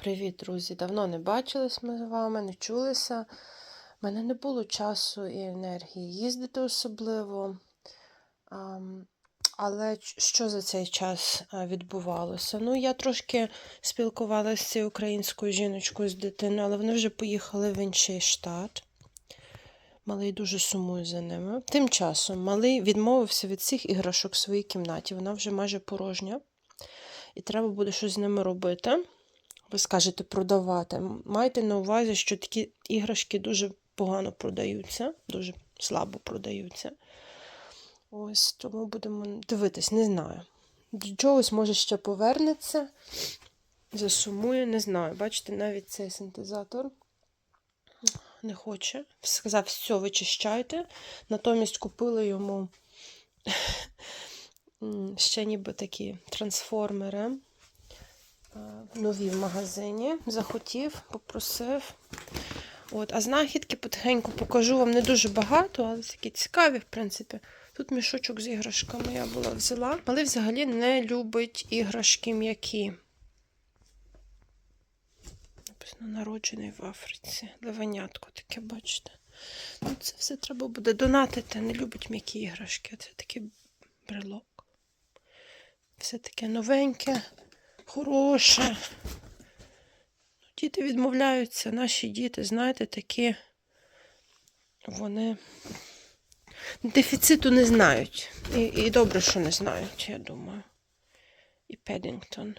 Привіт, друзі! Давно не бачились ми з вами, не чулися. У мене не було часу і енергії їздити особливо. Але що за цей час відбувалося? Ну, я трошки спілкувалася з цією українською жіночкою з дитиною, але вони вже поїхали в інший штат. Малий дуже сумує за ними. Тим часом малий відмовився від всіх іграшок в своїй кімнаті. Вона вже майже порожня. І треба буде щось з ними робити ви скажете продавати. Майте на увазі, що такі іграшки дуже погано продаються, дуже слабо продаються. Ось тому будемо дивитись, не знаю. До чогось може ще повернеться, засумує, не знаю. Бачите, навіть цей синтезатор не хоче. Сказав, все, вичищайте. Натомість купили йому ще ніби такі трансформери нові в магазині. Захотів, попросив. От, а знахідки потихеньку покажу вам не дуже багато, але такі цікаві, в принципі. Тут мішочок з іграшками я була взяла. Але взагалі не любить іграшки м'які. Написано народжений в Африці. Левенятко таке, бачите. Ну, це все треба буде донатити. Не любить м'які іграшки. Це такий брелок. Все таке новеньке хороше. Діти відмовляються, наші діти, знаєте, такі вони дефіциту не знають. І, і добре, що не знають, я думаю. І Педінгтон.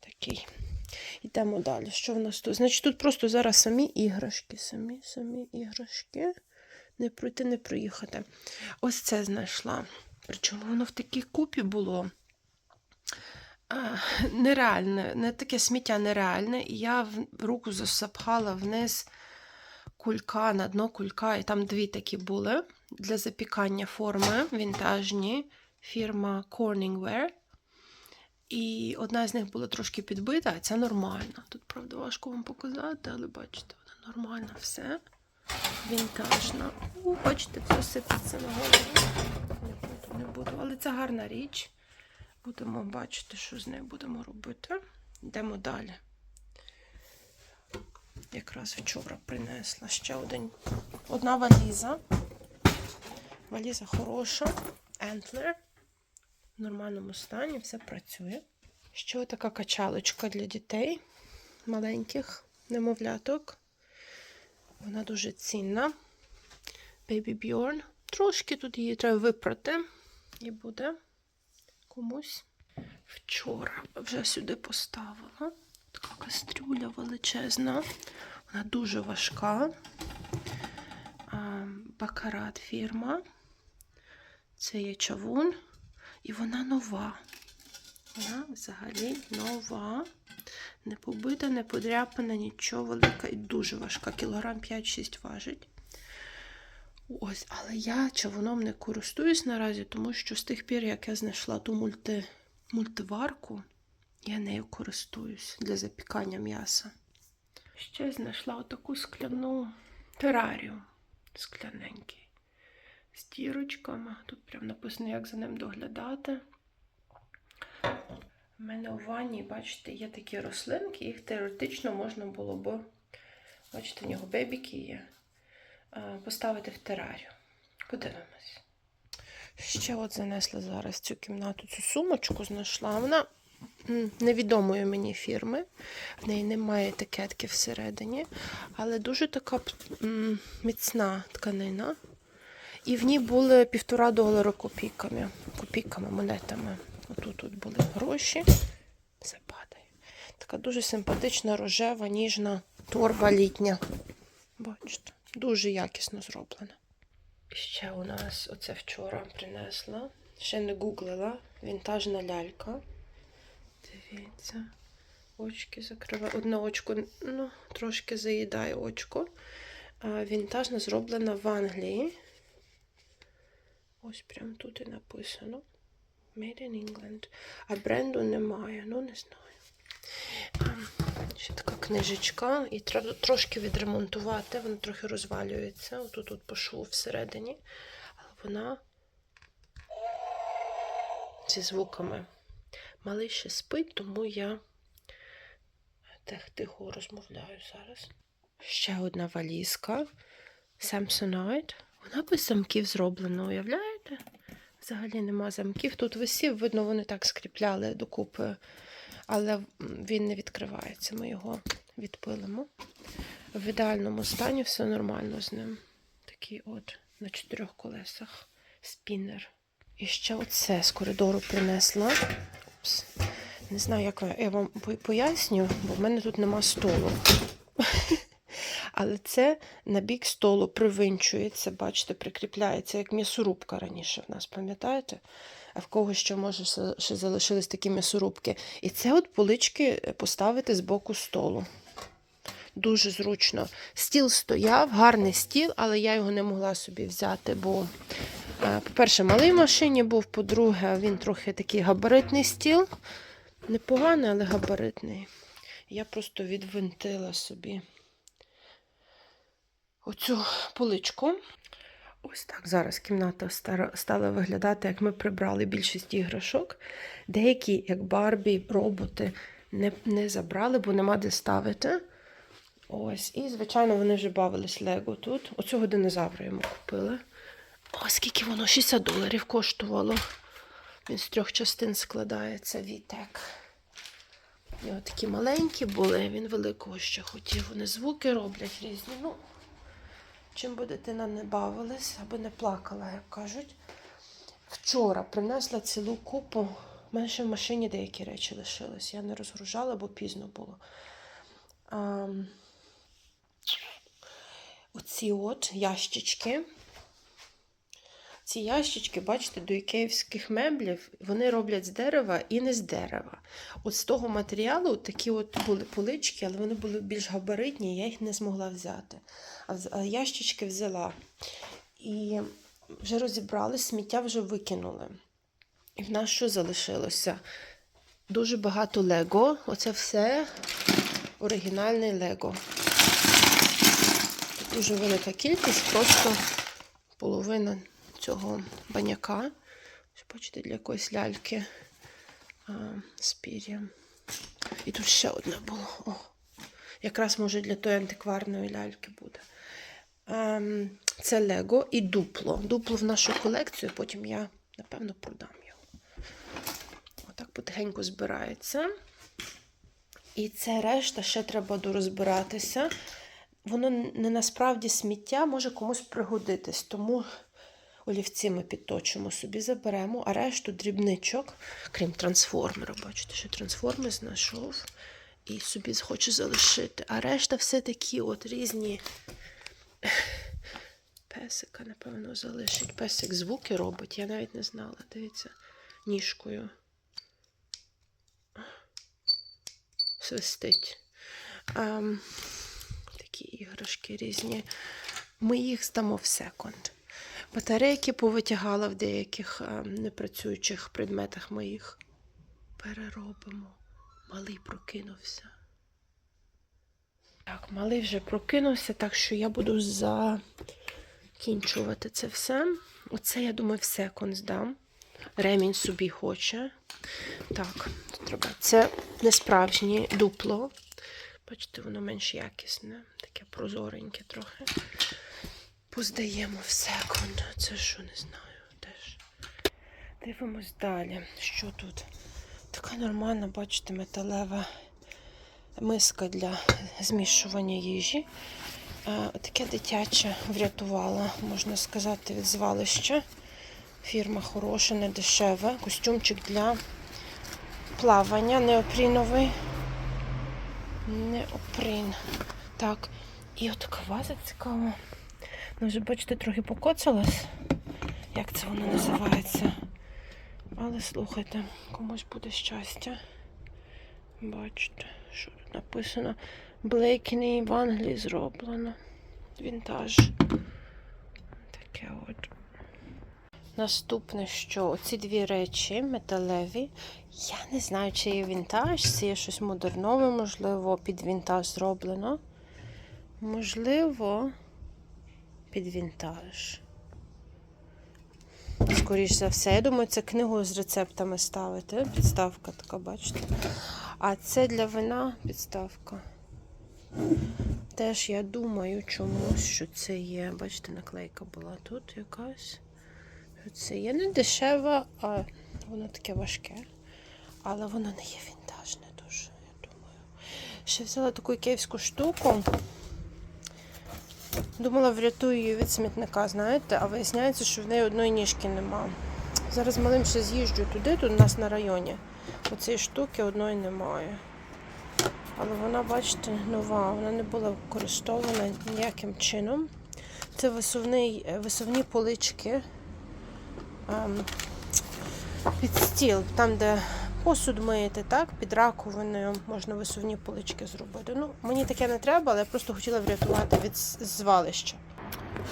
Такий. Йдемо далі. Що в нас тут? Значить, тут просто зараз самі іграшки, самі, самі іграшки. Не пройти, не проїхати. Ось це знайшла. Причому воно в такій купі було нереальне, не таке сміття нереальне. І я в руку засапхала вниз кулька на дно кулька, і там дві такі були для запікання форми вінтажні, фірма Corningware. І одна з них була трошки підбита, а ця нормальна. Тут, правда, важко вам показати, але бачите, вона нормальна все. Вінтажна. У, бачите, все на голову. Не буду, не буду. Але це гарна річ. Будемо бачити, що з нею будемо робити. Йдемо далі. Якраз вчора принесла ще один, одна валіза. Валіза хороша. Antler. В нормальному стані, все працює. Ще така качалочка для дітей маленьких немовляток. Вона дуже цінна. Baby Bjorn. Трошки тут її треба випрати. І буде комусь. Вчора вже сюди поставила. Така кастрюля величезна. Вона дуже важка. Бакарат фірма. Це є чавун. І вона нова. Вона взагалі нова. Не побита, не подряпана, нічого велика і дуже важка. Кілограм 5-6 важить. Ось, але я чавуном не користуюсь наразі, тому що з тих пір, як я знайшла ту мульти, мультиварку, я нею користуюсь для запікання м'яса. Ще знайшла отаку скляну терарію скляненький. З дірочками. Тут прям написано, як за ним доглядати. У мене у ванні, бачите, є такі рослинки, їх теоретично можна було б, бачите, в нього бебіки є, поставити в терарію. Подивимось. Ще от занесла зараз цю кімнату цю сумочку знайшла. Вона невідомої мені фірми. В неї немає етикетки всередині, але дуже така міцна тканина. І в ній були півтора долара копійками, копійками, монетами. Отут тут були гроші. Все падає. Така дуже симпатична, рожева, ніжна торба літня. Бачите, дуже якісно зроблена. Ще у нас оце вчора принесла. Ще не гуглила. Вінтажна лялька. Дивіться. Очки закриває. Одне очко, ну, трошки заїдає очко. Вінтажна зроблена в Англії. Ось прямо тут і написано. Made in England. А бренду немає, ну не знаю. Ще така книжечка. І треба трошки відремонтувати. Вона трохи розвалюється. Отут тут по шву всередині. Але вона зі звуками. Малий ще спить, тому я тихо розмовляю зараз. Ще одна валізка. Samsonite. Вона без замків зроблена, уявляєте? Взагалі нема замків. Тут висів, видно, вони так скріпляли докупи, але він не відкривається. Ми його відпилимо. В ідеальному стані все нормально з ним. Такий от на чотирьох колесах спіннер. І ще оце з коридору принесла. Упс. Не знаю, як я вам поясню, бо в мене тут нема столу. Але це на бік столу привинчується, бачите, прикріпляється, як м'ясорубка раніше в нас, пам'ятаєте? В когось ще може ще- залишились такі м'ясорубки. І це от полички поставити з боку столу. Дуже зручно. Стіл стояв, гарний стіл, але я його не могла собі взяти, бо, е, по-перше, малий в машині був, по-друге, він трохи такий габаритний стіл. Непоганий, але габаритний. Я просто відвинтила собі оцю поличку. Ось так зараз кімната стала виглядати, як ми прибрали більшість іграшок. Деякі, як Барбі, роботи, не, не забрали, бо нема де ставити. Ось, і, звичайно, вони вже бавились Лего тут. Оцього динозавра йому купили. О, скільки воно 60 доларів коштувало. Він з трьох частин складається Вітек. От такі маленькі були, він великого ще хотів. Вони звуки роблять різні. Ну, чим би дитина не бавилась, аби не плакала, як кажуть. Вчора принесла цілу купу. У мене ще в машині деякі речі лишились. Я не розгружала, бо пізно було. А, оці от ящички. Ці ящички, бачите, до ікеївських меблів, вони роблять з дерева і не з дерева. От з того матеріалу такі от були полички, але вони були більш габаритні, я їх не змогла взяти. А ящички взяла. І вже розібрали, сміття вже викинули. І в нас що залишилося? Дуже багато Лего. Оце все оригінальний Лего. Дуже велика кількість, просто половина цього баняка. Ось Бачите, для якоїсь ляльки а, з. І тут ще одне було. О, якраз може для тої антикварної ляльки буде. Ем, це Лего і дупло. Дупло в нашу колекцію, потім я, напевно, продам його. Отак потихеньку збирається. І це решта ще треба дорозбиратися. Воно не насправді сміття може комусь пригодитись, тому олівці ми підточимо собі, заберемо, а решту дрібничок, крім трансформера, бачите, що трансформер знайшов і собі хоче залишити. А решта все такі от різні. Песика, напевно, залишить. Песик звуки робить, я навіть не знала. Дивіться, ніжкою. Свистить. Ем, такі іграшки різні. Ми їх здамо в секонд. Батарейки повитягала в деяких ем, непрацюючих предметах ми їх переробимо. Малий прокинувся. Так, малий вже прокинувся, так що я буду закінчувати це все. Оце, я думаю, в секонд здам. Ремінь собі хоче. Так, треба. Це не справжнє дупло. Бачите, воно менш якісне, таке прозореньке трохи. Поздаємо в секунд. Це що не знаю теж. Дивимось далі. Що тут? Така нормальна, бачите, металева миска для змішування їжі. Таке дитяче врятувала, можна сказати, від звалища. Фірма хороша, не дешева. Костюмчик для плавання неопріновий. Неопрін. Так. І от така ваза цікава. Ну, вже, бачите, трохи покоцалась. Як це воно називається? Але слухайте, комусь буде щастя. Бачите, що тут написано. Блейкні в Англії зроблено. Вінтаж. Таке от. Наступне, що оці дві речі металеві. Я не знаю, чи є вінтаж, чи є щось модернове, можливо, під вінтаж зроблено. Можливо, під вінтаж. Скоріше за все, я думаю, це книгу з рецептами ставити. Підставка така, бачите. А це для вина підставка. Теж я думаю чомусь, що це є. Бачите, наклейка була тут якась. Це є не дешева, а воно таке важке. Але воно не є вінтажне дуже, я думаю. Ще взяла таку київську штуку. Думала, врятую її від смітника, знаєте, а виясняється, що в неї одної ніжки нема. Зараз малим ще з'їжджу туди, тут у нас на районі. Оцієї штуки одної немає. Але вона, бачите, нова, вона не була використована ніяким чином. Це висувний, е, висувні полички ем, під стіл, там, де посуд миєте, так, під раковиною можна висувні полички зробити. Ну, мені таке не треба, але я просто хотіла врятувати від звалища.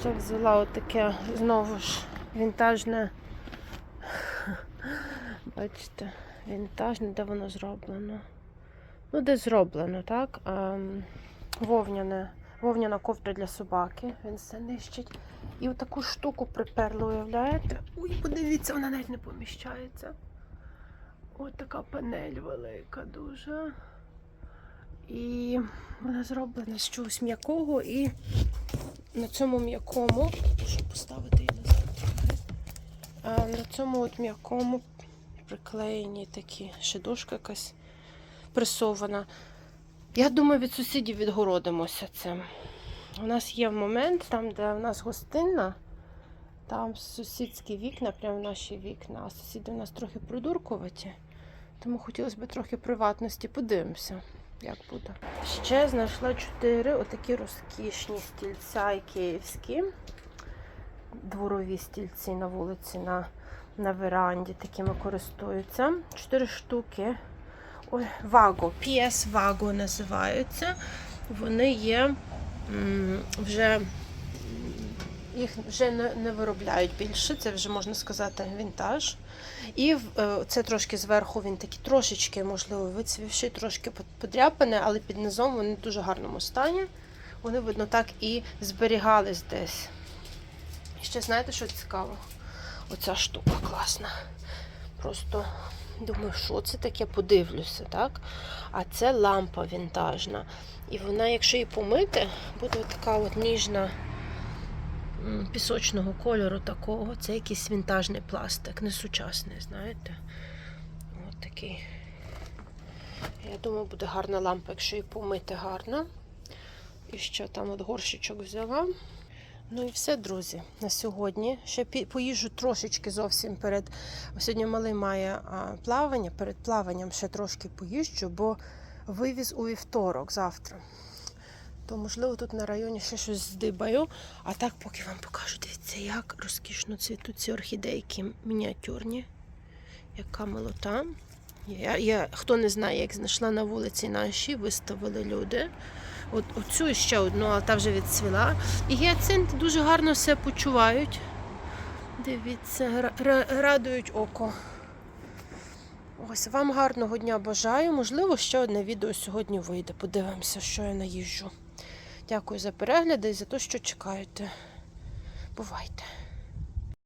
Ще взяла отаке знову ж вінтажне. Бачите, вінтажне, де воно зроблено. Ну, де зроблено, так? Ем, вовняне, вовняна кофта для собаки. Він все нищить. І отаку штуку приперли, уявляєте? Ой, подивіться, вона навіть не поміщається. Ось така панель велика дуже. І вона зроблена з чогось м'якого і на цьому м'якому, щоб поставити її назад на цьому от м'якому приклеєні такі ще дошка якась пресована. Я думаю, від сусідів відгородимося цим. У нас є момент, там, де в нас гостинна, там сусідські вікна, прямо наші вікна, а сусіди у нас трохи придуркуваті. Тому хотілося б трохи приватності. Подивимося, як буде. Ще знайшла чотири отакі розкішні стільця і київські. Дворові стільці на вулиці, на, на веранді такими користуються. Чотири штуки. Ой, Ваго, PS Vago називаються. Вони є м, вже їх вже не, не виробляють більше, це вже можна сказати вінтаж. І е, це трошки зверху він такий трошечки, можливо, вицвівший, трошки под- подряпаний, але під низом вони в дуже гарному стані. Вони, видно, так і зберігались десь. І ще знаєте, що цікаво? Оця штука класна. Просто думаю, що це таке, подивлюся, так? А це лампа вінтажна. І вона, якщо її помити, буде така от ніжна пісочного кольору такого. Це якийсь вінтажний пластик, не сучасний, знаєте? От такий. Я думаю, буде гарна лампа, якщо її помити гарно. І ще там от горщичок взяла. Ну і все, друзі, на сьогодні. Ще поїжджу трошечки зовсім перед. Сьогодні малий має плавання. Перед плаванням ще трошки поїжджу, бо вивіз у вівторок завтра. То, можливо, тут на районі ще щось здибаю. А так, поки вам покажу, дивіться, як розкішно цвітуть ці орхідейки мініатюрні. Яка милота. Я, я, хто не знає, як знайшла на вулиці наші, виставили люди. От, оцю ще одну, але та вже відцвіла. І гіацинти дуже гарно все почувають. Дивіться, ра- ра- радують око. Ось вам гарного дня бажаю. Можливо, ще одне відео сьогодні вийде. Подивимося, що я наїжджу. Дякую за перегляди і за те, що чекаєте. Бувайте!